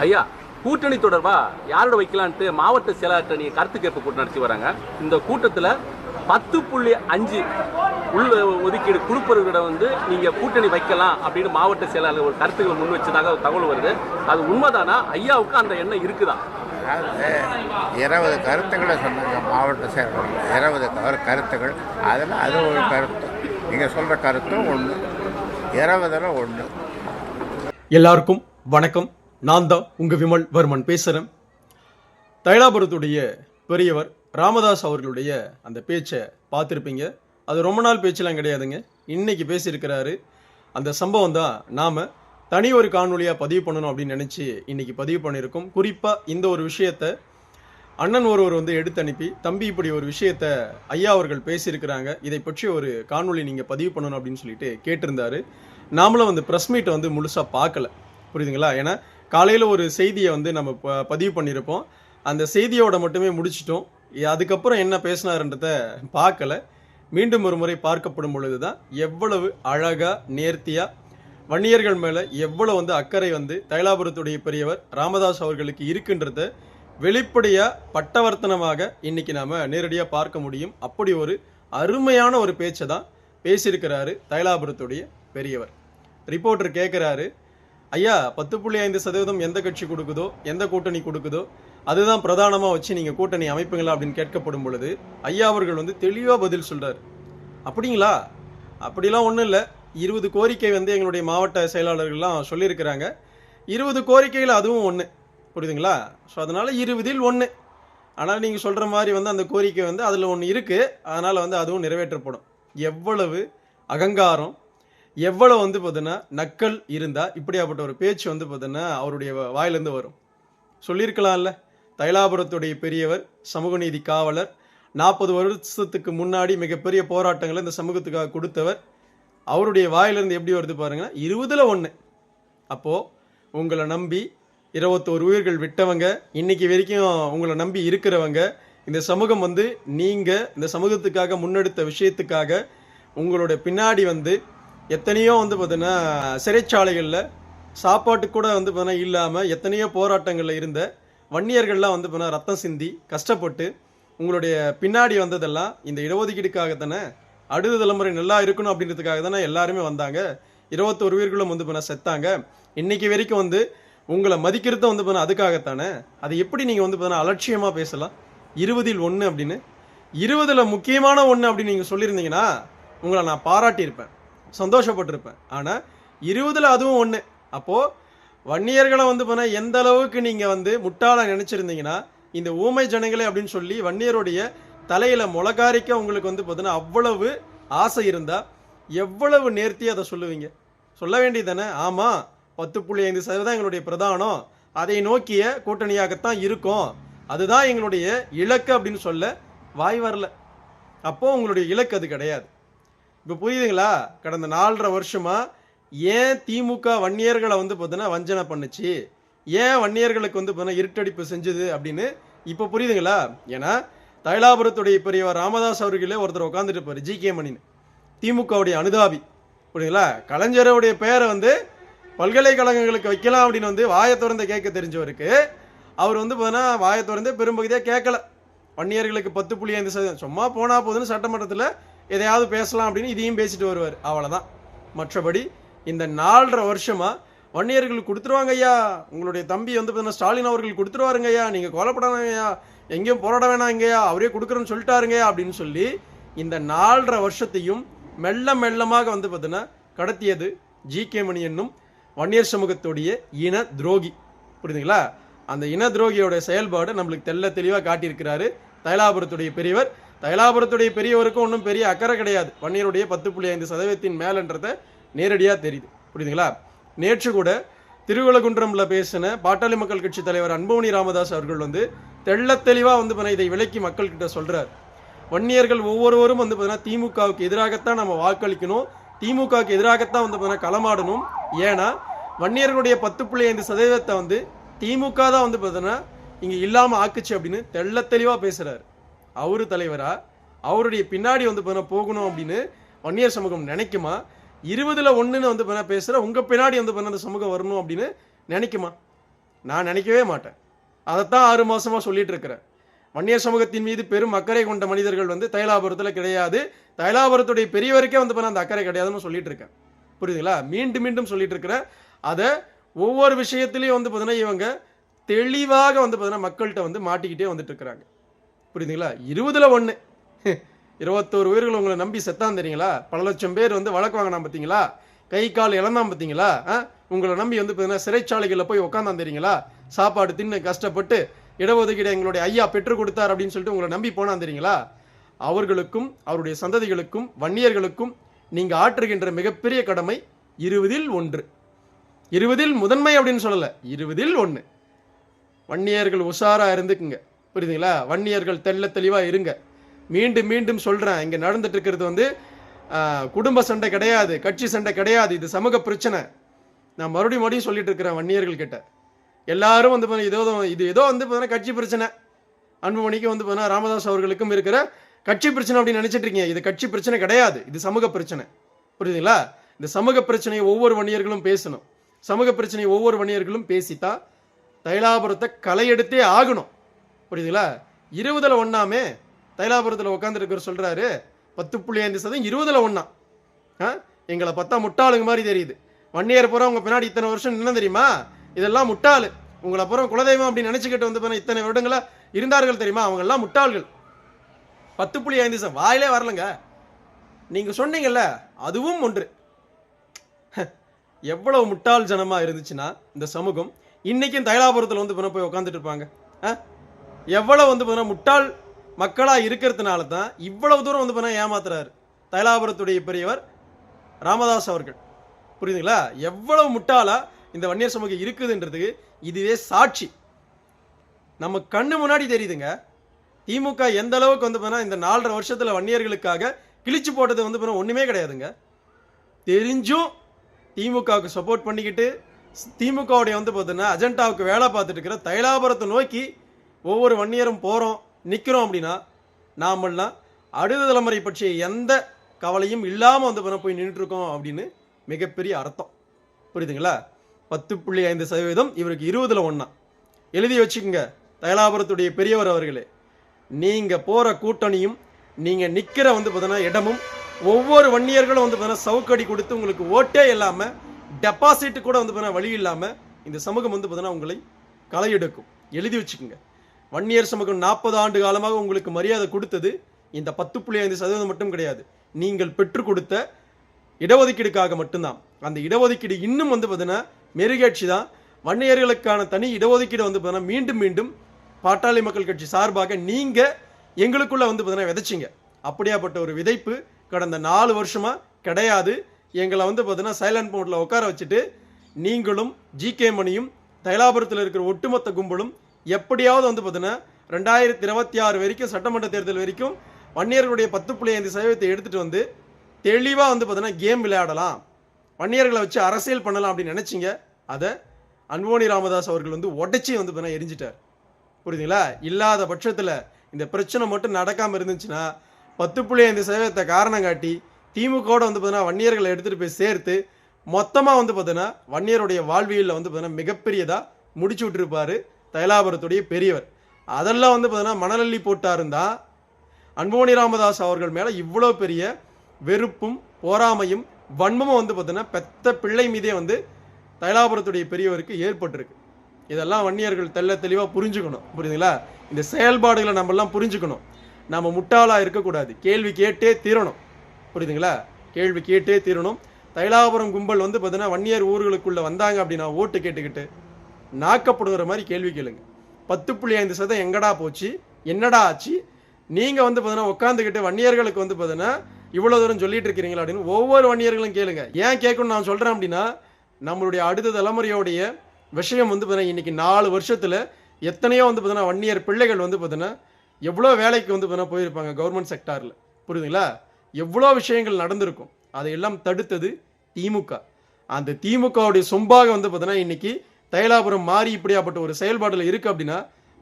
ஐயா கூட்டணி தொடர்பா யாரோட வைக்கலான்ட்டு மாவட்ட செயலாளர்கிட்ட நீங்க கருத்து கேட்பு கூட்டம் நடத்தி வராங்க. இந்த கூட்டத்துல பத்து புள்ளி அஞ்சு உள் ஒதுக்கீடு கொடுப்பவர்களிடம் வந்து நீங்க கூட்டணி வைக்கலாம் அப்படின்னு மாவட்ட செயலாளர் ஒரு கருத்துக்களை முன் வச்சதாக ஒரு தகவல் வருது. அது உண்மைதானா? ஐயாவுக்கு அந்த எண்ணம் இருக்குதா? அதாவது இருபது கருத்துக்களை சொன்னாங்க மாவட்ட செயலாளர். இருபது கரு- கருத்துக்கள். அதில் அது ஒரு கருத்து. நீங்கள் சொல்கிற கருத்தும் ஒன்று இருபதில் ஒன்று எல்லாருக்கும் வணக்கம். நான் தான் உங்கள் விமல் வர்மன் பேசுகிறேன் தைலாபுரத்துடைய பெரியவர் ராமதாஸ் அவர்களுடைய அந்த பேச்சை பார்த்துருப்பீங்க. அது ரொம்ப நாள் பேச்செலாம் கிடையாதுங்க. இன்றைக்கி பேசியிருக்கிறாரு. அந்த சம்பவம் தான் நாம் தனி ஒரு காணொலியாக பதிவு பண்ணணும் அப்படின்னு நினச்சி இன்றைக்கி பதிவு பண்ணியிருக்கோம். குறிப்பாக இந்த ஒரு விஷயத்தை அண்ணன் ஒருவர் வந்து எடுத்து அனுப்பி தம்பி இப்படி ஒரு விஷயத்த ஐயா அவர்கள் பேசியிருக்கிறாங்க. இதை பற்றி ஒரு காணொலி நீங்கள் பதிவு பண்ணணும் அப்படின்னு சொல்லிட்டு கேட்டிருந்தாரு. நாமளும் வந்து ப்ரெஸ் மீட்டை வந்து முழுசாக பார்க்கல. புரியுதுங்களா? ஏன்னா காலையில் ஒரு செய்தியை வந்து நம்ம ப- பதிவு பண்ணியிருப்போம். அந்த செய்தியோட மட்டுமே முடிச்சிட்டோம். அதுக்கப்புறம் என்ன பேசினாருன்றத பார்க்கல. மீண்டும் ஒரு முறை பார்க்கப்படும் பொழுது தான் எவ்வளவு அழகாக நேர்த்தியாக வன்னியர்கள் மேலே எவ்வளோ வந்து அக்கறை வந்து தைலாபுரத்துடைய பெரியவர் ராமதாஸ் அவர்களுக்கு இருக்குன்றத வெளிப்படையாக பட்டவர்த்தனமாக இன்னைக்கு நாம் நேரடியாக பார்க்க முடியும். அப்படி ஒரு அருமையான ஒரு பேச்சை தான் பேசியிருக்கிறாரு தைலாபுரத்துடைய பெரியவர். ரிப்போர்ட்டர் கேட்குறாரு ஐயா பத்து புள்ளி ஐந்து சதவீதம் எந்த கட்சி கொடுக்குதோ எந்த கூட்டணி கொடுக்குதோ அதுதான் பிரதானமாக வச்சு நீங்கள் கூட்டணி அமைப்புங்களா அப்படின்னு கேட்கப்படும் பொழுது ஐயா அவர்கள் வந்து தெளிவாக பதில் சொல்கிறார் அப்படிங்களா? அப்படிலாம் ஒன்றும் இல்லை. இருபது கோரிக்கை வந்து எங்களுடைய மாவட்ட செயலாளர்கள்லாம் சொல்லியிருக்கிறாங்க. இருபது கோரிக்கைகள் அதுவும் ஒன்று புரியுதுங்களா? ஸோ அதனால் இருபதில் ஒன்று ஆனால் நீங்கள் சொல்கிற மாதிரி வந்து அந்த கோரிக்கை வந்து அதில் ஒன்று இருக்குது அதனால் வந்து அதுவும் நிறைவேற்றப்படும். எவ்வளவு அகங்காரம் எவ்வளோ வந்து பார்த்தீங்கன்னா நக்கல் இருந்தால் இப்படியாப்பட்ட ஒரு பேச்சு வந்து பார்த்தீங்கன்னா அவருடைய வ- வரும். சொல்லியிருக்கலாம்ல. தைலாபுரத்துடைய பெரியவர் சமூக நீதி காவலர் நாற்பது வருஷத்துக்கு முன்னாடி மிகப்பெரிய போராட்டங்களை இந்த சமூகத்துக்காக கொடுத்தவர். அவருடைய வாயிலிருந்து எப்படி வருது பாருங்கன்னா இருபதில் ஒன்று அப்போது உங்களை நம்பி இருபத்தோரு உயிர்கள் விட்டவங்க இன்னைக்கு வரைக்கும் உங்களை நம்பி இருக்கிறவங்க இந்த சமூகம் வந்து நீங்கள் இந்த சமூகத்துக்காக முன்னெடுத்த விஷயத்துக்காக உங்களோட பின்னாடி வந்து எத்தனையோ வந்து பார்த்தீங்கன்னா சிறைச்சாலைகளில் சாப்பாட்டு கூட வந்து பார்த்தீங்கன்னா இல்லாமல் எத்தனையோ போராட்டங்களில் இருந்த வன்னியர்கள்லாம் வந்து பார்த்தீங்கன்னா ரத்தம் சிந்தி கஷ்டப்பட்டு உங்களுடைய பின்னாடி வந்ததெல்லாம் இந்த இடஒதுக்கீடுக்காக தானே அடுத்த தலைமுறை நல்லா இருக்கணும் அப்படின்றதுக்காக தானே எல்லாருமே வந்தாங்க. இருபத்தொரு உயிர்களும் வந்து பண்ண செத்தாங்க. இன்னைக்கு வரைக்கும் வந்து உங்களை மதிக்கிறத வந்து பண்ண அதுக்காகத்தானே? அதை எப்படி நீங்கள் வந்து பார்த்தீங்கன்னா அலட்சியமாக பேசலாம்? இருபதில் ஒன்று அப்படின்னு. இருபதில் முக்கியமான ஒன்று அப்படின்னு நீங்கள் சொல்லியிருந்தீங்கன்னா உங்களை நான் பாராட்டியிருப்பேன். சந்தோஷப்பட்டிருப்பேன். ஆனால் இருபதில் அதுவும் ஒன்று அப்போது வன்னியர்களை வந்து போனால் எந்த அளவுக்கு நீங்கள் வந்து முட்டாள நினச்சிருந்தீங்கன்னா இந்த ஊமை ஜனங்களே அப்படின்னு சொல்லி வன்னியருடைய தலையில் முளகாரிக்க உங்களுக்கு வந்து பார்த்தீங்கன்னா அவ்வளவு ஆசை இருந்தால் எவ்வளவு நேர்த்தி அதை சொல்லுவீங்க? சொல்ல வேண்டியது தானே? ஆமாம் பத்து புள்ளி ஐந்து சதவீதம் எங்களுடைய பிரதானம். அதை நோக்கிய கூட்டணியாகத்தான் இருக்கும். அதுதான் எங்களுடைய இலக்கு அப்படின்னு சொல்ல வாய் வரல. அப்போது உங்களுடைய இலக்கு அது கிடையாது. இப்போ புரியுதுங்களா? கடந்த நாலரை வருஷமாக ஏன் திமுக வன்னியர்களை வந்து பார்த்தீங்கன்னா வஞ்சனை பண்ணுச்சு? ஏன் வன்னியர்களுக்கு வந்து பார்த்தீங்கன்னா இருட்டடிப்பு செஞ்சது அப்படின்னு இப்போ புரியுதுங்களா? ஏன்னா தைலாபுரத்துடைய பெரியவர் ராமதாஸ் அவர்களே ஒருத்தர் உட்காந்துட்டு இருப்பார் ஜி. கே. மணின்னு. திமுகவுடைய அனுதாபி. புரியுதுங்களா? கலைஞருடைய பெயரை வந்து பல்கலைக்கழகங்களுக்கு வைக்கலாம் அப்படின்னு வந்து வாயை திறந்து கேட்க தெரிஞ்சவருக்கு அவர் வந்து பார்த்தீங்கன்னா வாயை திறந்து பெரும்பகுதியாக கேட்கல. வன்னியர்களுக்கு பத்து புள்ளி ஐந்து சதவீதம். சும்மா போனால் போதுன்னு சட்டமன்றத்தில் எதையாவது பேசலாம் அப்படின்னு இதையும் பேசிட்டு வருவார். அவ்வளோதான் மற்றபடி இந்த நாலரை வருஷமாக வன்னியர்கள் கொடுத்துருவாங்க ஐயா. உங்களுடைய தம்பி வந்து பார்த்தீங்கன்னா ஸ்டாலின் அவர்கள் கொடுத்துருவாருங்க ஐயா. நீங்கள் கொலைப்படாதீங்க ஐயா. எங்கேயும் போராட வேணாம் ஐயா. அவரே கொடுக்குறேன்னு சொல்லிட்டாருங்க அப்படின்னு சொல்லி இந்த நாலரை வருஷத்தையும் மெல்ல மெல்லமாக வந்து பார்த்தீங்கன்னா கடத்தியது ஜி. கே. மணி என்னும் வன்னியர் சமூகத்துடைய இன துரோகி. புரியுதுங்களா? அந்த இன துரோகியோட செயல்பாடு நம்மளுக்கு தெள்ள தெளிவாக காட்டியிருக்கிறாரு தைலாபுரத்துடைய பெரியவர் தைலாபுரத்துடைய பெரியவருக்கும் ஒன்றும் பெரிய அக்கறை கிடையாது. வன்னியருடைய பத்து புள்ளி ஐந்து சதவீதத்தின் மேலன்றதை நேரடியாக தெரியுது. புரியுதுங்களா? நேற்று கூட திருவிழகுன்றம்ல பேசின பாட்டாளி மக்கள் கட்சி தலைவர் அன்புமணி ராமதாஸ் அவர்கள் வந்து தெள்ள தெளிவாக வந்து இதை விலக்கி மக்கள்கிட்ட சொல்றார். வன்னியர்கள் ஒவ்வொருவரும் வந்து பார்த்தீங்கன்னா திமுகவுக்கு எதிராகத்தான் நம்ம வாக்களிக்கணும். திமுகவுக்கு எதிராகத்தான் வந்து பார்த்தீங்கன்னா களமாடணும். ஏன்னா வன்னியர்களுடைய பத்து புள்ளி ஐந்து சதவீதத்தை வந்து திமுக தான் வந்து பார்த்தீங்கன்னா இங்கே இல்லாமல் ஆக்குச்சு அப்படின்னு தெள்ள தெளிவாக பேசுகிறார் அவரு தலைவரா? அவருடைய பின்னாடி வந்து பார்த்தீங்கன்னா போகணும் அப்படின்னு வன்னியர் சமூகம் நினைக்குமா? இருபதுல ஒன்றுன்னு வந்து பண்ண பேசுற உங்க பின்னாடி வந்து பண்ண அந்த சமூகம் வரணும் அப்படின்னு நினைக்குமா? நான் நினைக்கவே மாட்டேன். அதைத்தான் ஆறு மாசமா சொல்லிட்டு இருக்கிறேன் வன்னியர் சமூகத்தின் மீது பெரும் அக்கறை கொண்ட மனிதர்கள் வந்து தைலாபுரத்தில் கிடையாது. தைலாபுரத்துடைய பெரியவருக்கே வந்து பார்த்தா அந்த அக்கறை கிடையாதுன்னு சொல்லிட்டு இருக்கேன். புரியுதுங்களா? மீண்டும் மீண்டும் சொல்லிட்டு இருக்கிறேன் அதை ஒவ்வொரு விஷயத்திலையும் வந்து பார்த்தீங்கன்னா இவங்க தெளிவாக வந்து பார்த்தீங்கன்னா மக்கள்கிட்ட வந்து மாட்டிக்கிட்டே வந்துட்டு இருக்கிறாங்க. புரியுதுங்களா? இருபதுல ஒன்று இருபத்தோரு உயிர்கள் உங்களை நம்பி செத்தான் தெரியுங்களா? பல லட்சம் பேர் வந்து வழக்கு வாங்கினான் பார்த்தீங்களா கை கால் இழந்தான் பார்த்தீங்களா ஆ? உங்களை நம்பி வந்து பார்த்தீங்கன்னா சிறைச்சாலைகளில் போய் உட்காந்தான் தெரியுங்களா? சாப்பாடு தின்னு கஷ்டப்பட்டு இடஒதுக்கீடு எங்களுடைய ஐயா பெற்றுக் கொடுத்தார் அப்படின்னு சொல்லிட்டு உங்களை நம்பி போனான் தெரியுங்களா? அவர்களுக்கும் அவருடைய சந்ததிகளுக்கும் வன்னியர்களுக்கும் நீங்கள் ஆற்றுகின்ற மிகப்பெரிய கடமை இருபதில் ஒன்று. இருபதில் முதன்மை அப்படின்னு சொல்லலை இருபதில் ஒன்று வன்னியர்கள் உஷாராக இருந்துக்குங்க. புரியுதுங்களா? வன்னியர்கள் தெள்ள தெளிவாக இருங்க. மீண்டும் மீண்டும் சொல்கிறேன் இங்கே நடந்துட்டு இருக்கிறது வந்து குடும்ப சண்டை கிடையாது கட்சி சண்டை கிடையாது இது சமூக பிரச்சனை. நான் மறுபடியும் மறுபடியும் சொல்லிட்டு இருக்கிறேன் வன்னியர்கள் கிட்ட. எல்லாரும் வந்து பாத்தீங்கன்னா ஏதோ இது ஏதோ வந்து பார்த்தீங்கன்னா கட்சி பிரச்சனை. அன்புமணிக்கு வந்து பார்த்தீங்கன்னா ராமதாஸ் அவர்களுக்கும் இருக்கிற கட்சி பிரச்சனை அப்படின்னு நினச்சிட்டு இருக்கீங்க. இது கட்சி பிரச்சனை கிடையாது இது சமூக பிரச்சனை. புரியுதுங்களா? இந்த சமூக பிரச்சனையை ஒவ்வொரு வன்னியர்களும் பேசணும். சமூக பிரச்சனையை ஒவ்வொரு வன்னியர்களும் பேசித்தான் தைலாபுரத்தை களை எடுத்தே ஆகணும். புரியுதுங்களா? இருபதில் ஒன்றாமே தைலாபுரத்தில் உட்காந்துருக்கிற சொல்கிறாரு பத்து புள்ளி ஐந்து சதவீதம் இருபதில் ஒன்றா ஆ? எங்களை பார்த்தா முட்டாளுங்க மாதிரி தெரியுது. வன்னியர் புறம் உங்கள் பின்னாடி இத்தனை வருஷம் என்ன தெரியுமா? இதெல்லாம் முட்டாளு. உங்களை அப்புறம் குலதெய்வம் அப்படின்னு நினச்சிக்கிட்டு வந்து பாருங்க, இத்தனை வருடங்களா இருந்தார்கள் தெரியுமா? அவங்கெல்லாம் முட்டாள்கள். பத்து புள்ளி ஐந்து சதம் வாயிலே வரலங்க. நீங்கள் சொன்னீங்கல்ல அதுவும் ஒன்று. எவ்வளவு முட்டாள் ஜனமாக இருந்துச்சுன்னா இந்த சமூகம் இன்றைக்கும் தைலாபுரத்தில் வந்து பண்ண போய் உட்காந்துட்டு இருப்பாங்க. ஆ? எவ்வளோ வந்து பார்த்தீங்கன்னா முட்டாள் மக்களாக இருக்கிறதுனால தான் இவ்வளவு தூரம் வந்து பண்ண ஏமாத்துறாரு. தைலாபுரத்துடைய பெரியவர் ராமதாஸ் அவர்கள். புரியுதுங்களா? எவ்வளவு முட்டாளா இந்த வன்னியர் சமூகம் இருக்குதுன்றதுக்கு இதுவே சாட்சி. நம்ம கண்ணு முன்னாடி தெரியுதுங்க. திமுக எந்த அளவுக்கு வந்து பார்த்தீங்கன்னா இந்த நாலரை வருஷத்தில் வன்னியர்களுக்காக கிழிச்சு போட்டது வந்து பார்த்தீங்கன்னா ஒன்றுமே கிடையாதுங்க. தெரிஞ்சும் திமுகவுக்கு சப்போர்ட் பண்ணிக்கிட்டு திமுகவுடைய வந்து பார்த்தீங்கன்னா அஜெண்டாவுக்கு வேலை பார்த்துட்டு இருக்கிற தைலாபுரத்தை நோக்கி ஒவ்வொரு வன்னியரும் போகிறோம் நிற்கிறோம் அப்படின்னா நாமெல்லாம் அடுத்த தலைமுறை பற்றிய எந்த கவலையும் இல்லாமல் வந்து பண்ண போய் நின்றுட்டுருக்கோம் அப்படின்னு மிகப்பெரிய அர்த்தம். புரியுதுங்களா? பத்து புள்ளி ஐந்து சதவீதம் இவருக்கு இருபதில் ஒன்றா எழுதி வச்சுக்கோங்க தைலாபுரத்துடைய பெரியவர் அவர்களே. நீங்கள் போகிற கூட்டணியும் நீங்கள் நிற்கிற வந்து பார்த்தீங்கன்னா இடமும் ஒவ்வொரு வன்னியர்களும் வந்து பார்த்தீங்கன்னா சவுக்கடி கொடுத்து உங்களுக்கு ஓட்டே இல்லாமல் டெபாசிட் கூட வந்து பார்த்தீங்கன்னா வழி இல்லாமல் இந்த சமூகம் வந்து பார்த்தீங்கன்னா உங்களை களையெடுக்கும். எழுதி வச்சுக்கோங்க. வன்னியர் சமூகம் நாற்பது ஆண்டு காலமாக உங்களுக்கு மரியாதை கொடுத்தது. இந்த பத்து புள்ளி ஐந்து சதவீதம் மட்டும் கிடையாது. நீங்கள் பெற்றுக் கொடுத்த இடஒதுக்கீடுக்காக மட்டும்தான். அந்த இடஒதுக்கீடு இன்னும் வந்து பார்த்தீங்கன்னா மெருகேட்சி தான். வன்னியர்களுக்கான தனி இடஒதுக்கீடு வந்து பார்த்தீங்கன்னா மீண்டும் மீண்டும் பாட்டாளி மக்கள் கட்சி சார்பாக நீங்கள் எங்களுக்குள்ளே வந்து பார்த்தீங்கன்னா விதைச்சிங்க. அப்படியாப்பட்ட ஒரு விதைப்பு கடந்த நாலு வருஷமாக கிடையாது. எங்களை வந்து பார்த்தீங்கன்னா சைலண்ட் மோட்டில் உட்கார வச்சுட்டு நீங்களும் ஜி கே மணியும் தைலாபுரத்தில் இருக்கிற ஒட்டுமொத்த கும்பலும் எப்படியாவது வந்து பார்த்தீங்கன்னா ரெண்டாயிரத்தி இருபத்தி ஆறு வரைக்கும் சட்டமன்ற தேர்தல் வரைக்கும் வன்னியர்களுடைய பத்து புள்ளி ஐந்து சதவீதத்தை எடுத்துகிட்டு வந்து தெளிவாக வந்து பார்த்தீங்கன்னா கேம் விளையாடலாம். வன்னியர்களை வச்சு அரசியல் பண்ணலாம் அப்படின்னு நினச்சிங்க அதை அன்போனி ராமதாஸ் அவர்கள் வந்து உடச்சி வந்து பார்த்தீங்கன்னா எரிஞ்சிட்டார். புரியுதுங்களா? இல்லாத பட்சத்தில் இந்த பிரச்சனை மட்டும் நடக்காமல் இருந்துச்சுன்னா பத்து புள்ளி ஐந்து சதவீதத்தை காரணம் காட்டி திமுகவோட வந்து பார்த்தீங்கன்னா வன்னியர்களை எடுத்துகிட்டு போய் சேர்த்து மொத்தமாக வந்து பார்த்தீங்கன்னா வன்னியருடைய வாழ்வியலில் வந்து பார்த்தீங்கன்னா மிகப்பெரியதாக முடிச்சு விட்டுருப்பாரு. தைலாபுரத்துடைய பெரியவர். அதெல்லாம் வந்து பார்த்தீங்கன்னா மணலள்ளி போட்டா இருந்தால் அன்போனி ராமதாஸ் அவர்கள் மேலே இவ்வளோ பெரிய வெறுப்பும் போராமையும் வன்மமும் வந்து பார்த்தீங்கன்னா பெத்த பிள்ளை மீதே வந்து தைலாபுரத்துடைய பெரியவருக்கு ஏற்பட்டிருக்கு. இதெல்லாம் வன்னியர்கள் தெள்ள தெளிவாக புரிஞ்சுக்கணும். புரியுதுங்களா? இந்த செயல்பாடுகளை நம்மெல்லாம் புரிஞ்சுக்கணும். நம்ம முட்டாளாக இருக்கக்கூடாது. கேள்வி கேட்டே தீரணும். புரியுதுங்களா? கேள்வி கேட்டே தீரணும். தைலாபுரம் கும்பல் வந்து பார்த்தீங்கன்னா வன்னியர் ஊர்களுக்குள்ளே வந்தாங்க அப்படின்னா ஓட்டு கேட்டுக்கிட்டு நாக்கப்படுகிற மாதிரி கேள்வி கேளுங்க. பத்து புள்ளி ஐந்து சதம் எங்கடா போச்சு? என்னடா ஆச்சு? நீங்கள் வந்து பார்த்தீங்கன்னா உட்காந்துக்கிட்டு வன்னியர்களுக்கு வந்து பார்த்தீங்கன்னா இவ்வளோ தூரம் சொல்லிட்டு இருக்கிறீங்களா அப்படின்னு ஒவ்வொரு வன்னியர்களும் கேளுங்க. ஏன் கேட்கணும்னு நான் சொல்கிறேன் அப்படின்னா நம்மளுடைய அடுத்த தலைமுறையோடைய விஷயம் வந்து பார்த்தீங்கன்னா இன்றைக்கி நாலு வருஷத்தில் எத்தனையோ வந்து பார்த்தீங்கன்னா வன்னியர் பிள்ளைகள் வந்து பார்த்தீங்கன்னா எவ்வளோ வேலைக்கு வந்து பார்த்தீங்கன்னா போயிருப்பாங்க கவர்மெண்ட் செக்டாரில் புரியுதுங்களா? எவ்வளோ விஷயங்கள் நடந்திருக்கும். அதையெல்லாம் தடுத்தது திமுக அந்த திமுகவுடைய சொம்பாக வந்து பார்த்தீங்கன்னா இன்னைக்கு தைலாபுரம் மாறி இப்படியாப்பட்ட ஒரு செயல்பாட்டில் இருக்குது அப்படின்னா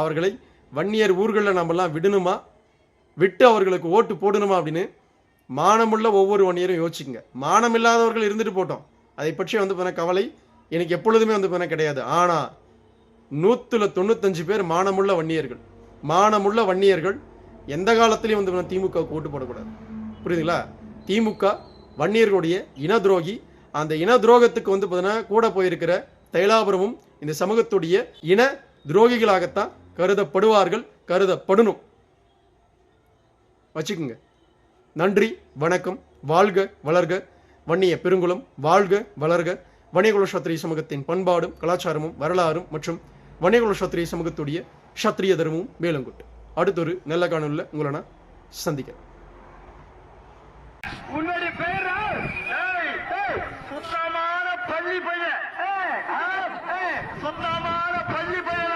அவர்களை வன்னியர் ஊர்களில் நம்மலாம் விடணுமா? விட்டு அவர்களுக்கு ஓட்டு போடணுமா அப்படின்னு மானமுள்ள ஒவ்வொரு வன்னியரும் யோசிச்சுங்க மானம் இல்லாதவர்கள் இருந்துட்டு போட்டோம். அதை பற்றி வந்து பண்ண கவலை எனக்கு எப்பொழுதுமே வந்து பண்ண கிடையாது. ஆனால் நூற்றுல தொண்ணூத்தஞ்சு பேர் மானமுள்ள வன்னியர்கள். மானமுள்ள வன்னியர்கள் எந்த காலத்துலையும் வந்து திமுக ஓட்டு போடக்கூடாது. புரியுதுங்களா? திமுக வன்னியர்களுடைய இன துரோகி. அந்த இன துரோகத்துக்கு வந்து பார்த்தீங்கன்னா கூட போயிருக்கிற தைலாபுரமும் இந்த சமூகத்துடைய இன துரோகிகளாகத்தான் கருதப்படுவார்கள் கருதப்படணும். வச்சுக்குங்க. நன்றி வணக்கம் வாழ்க வளர்க வன்னிய பெருங்குளம் வாழ்க வளர்க வணிகுல சத்திரிய சமூகத்தின் பண்பாடும் கலாச்சாரமும் வரலாறும் மற்றும் வணிகுல சத்திரிய சமூகத்துடைய சத்திரிய தர்மமும் மேலங்குட்டு அடுத்தொரு நல்ல காணொலியில் உங்களை நான் சந்திக்கிறேன். சுத்தமான பள்ளி